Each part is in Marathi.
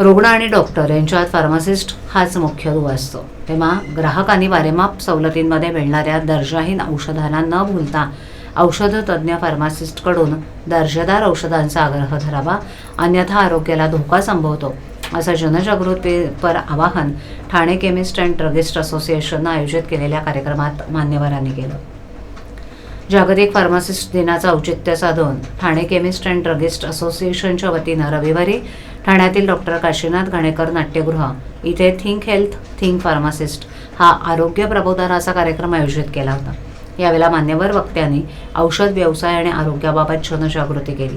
रुग्ण आणि डॉक्टर यांच्यात फार्मासिस्ट हाच मुख्य दुवा असतो. तेव्हा ग्राहकांनी वारेमाप सवलतींमध्ये मिळणाऱ्या दर्जाहीन औषधांना न भूलता औषध तज्ज्ञ फार्मासिस्टकडून दर्जेदार औषधांचा आग्रह धरावा अन्यथा आरोग्याला धोका संभवतो असं जनजागृतीपर आवाहन ठाणे केमिस्ट अँड ड्रगिस्ट असोसिएशननं आयोजित केलेल्या कार्यक्रमात मान्यवरांनी केलं. जागतिक फार्मासिस्ट दिनाचं औचित्य साधून ठाणे केमिस्ट अँड ड्रगिस्ट असोसिएशनच्या वतीनं रविवारी ठाण्यातील डॉक्टर काशीनाथ घाणेकर नाट्यगृह इथे थिंक हेल्थ थिंक फार्मासिस्ट हा आरोग्य प्रबोधनाचा कार्यक्रम आयोजित केला होता. यावेळेला मान्यवर वक्त्यांनी औषध व्यवसाय आणि आरोग्याबाबत जनजागृती केली.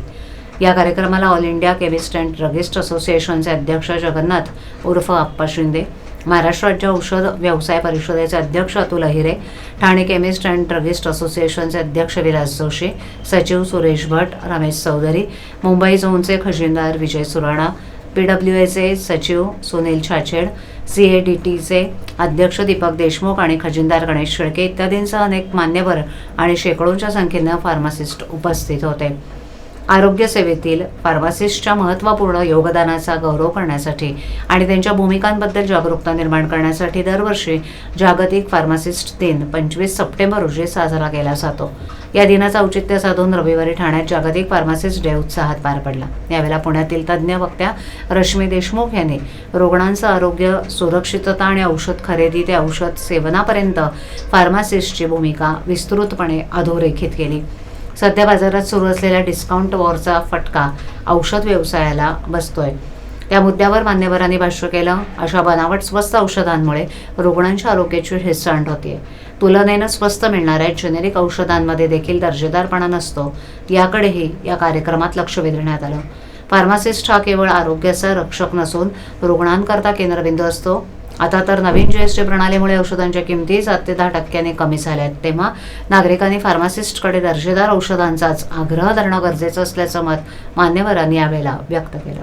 या कार्यक्रमाला all India chemist and druggist असोसिएशनचे अध्यक्ष जगन्नाथ उर्फ आप्पा शिंदे महाराष्ट्र राज्य औषध व्यवसाय परिषदेचे अध्यक्ष Atul Ahire Thane chemist and druggist असोसिएशनचे अध्यक्ष विलास जोशी सचिव सुरेश भट रमेश चौधरी मुंबई झोनचे खजिनदार विजय सुराणा पी डब्ल्यू एचे सचिव Sunil Chhachhed C A D टीचे अध्यक्ष दीपक देशमुख आणि खजिनदार गणेश शेळके इत्यादींसह अनेक मान्यवर आणि शेकडोंच्या संख्येनं फार्मासिस्ट उपस्थित होते. आरोग्यसेवेतील फार्मासिस्टच्या महत्त्वपूर्ण योगदानाचा गौरव करण्यासाठी आणि त्यांच्या भूमिकांबद्दल जागरूकता निर्माण करण्यासाठी दरवर्षी जागतिक फार्मासिस्ट दिन पंचवीस सप्टेंबर रोजी साजरा केला जातो. या दिनाचं औचित्य साधून रविवारी ठाण्यात जागतिक फार्मासिस्ट डे उत्साहात पार पडला. यावेळेला पुण्यातील तज्ज्ञ वक्त्या रश्मी देशमुख यांनी रुग्णांचं आरोग्य सुरक्षितता आणि औषध खरेदी ते औषध सेवनापर्यंत फार्मासिस्टची भूमिका विस्तृतपणे अधोरेखित केली. सध्या बाजारात सुरू असलेल्या डिस्काउंट वॉरचा फटका औषध व्यवसायाला बसतोय. त्या मुद्द्यावर मान्यवरांनी भाष्य केलं. अशा बनावट स्वस्त औषधांमुळे रुग्णांच्या आरोग्याची हेळसांड होते. तुलनेनं स्वस्त मिळणाऱ्या जेनेरिक औषधांमध्ये देखील दर्जेदारपणा नसतो. याकडेही या कार्यक्रमात लक्ष वेधण्यात आलं. फार्मासिस्ट हा केवळ आरोग्याचा रक्षक नसून रुग्णांकरता केंद्रबिंदू असतो. आता तर नवीन जीएसटी प्रणालीमुळे औषधांच्या किमती सात ते दहा टक्क्यांनी कमी झाल्या आहेत. तेव्हा नागरिकांनी फार्मासिस्टकडे दर्जेदार औषधांचाच आग्रह धरणं गरजेचं असल्याचं मत मान्यवरांनी यावेळेला व्यक्त केलं.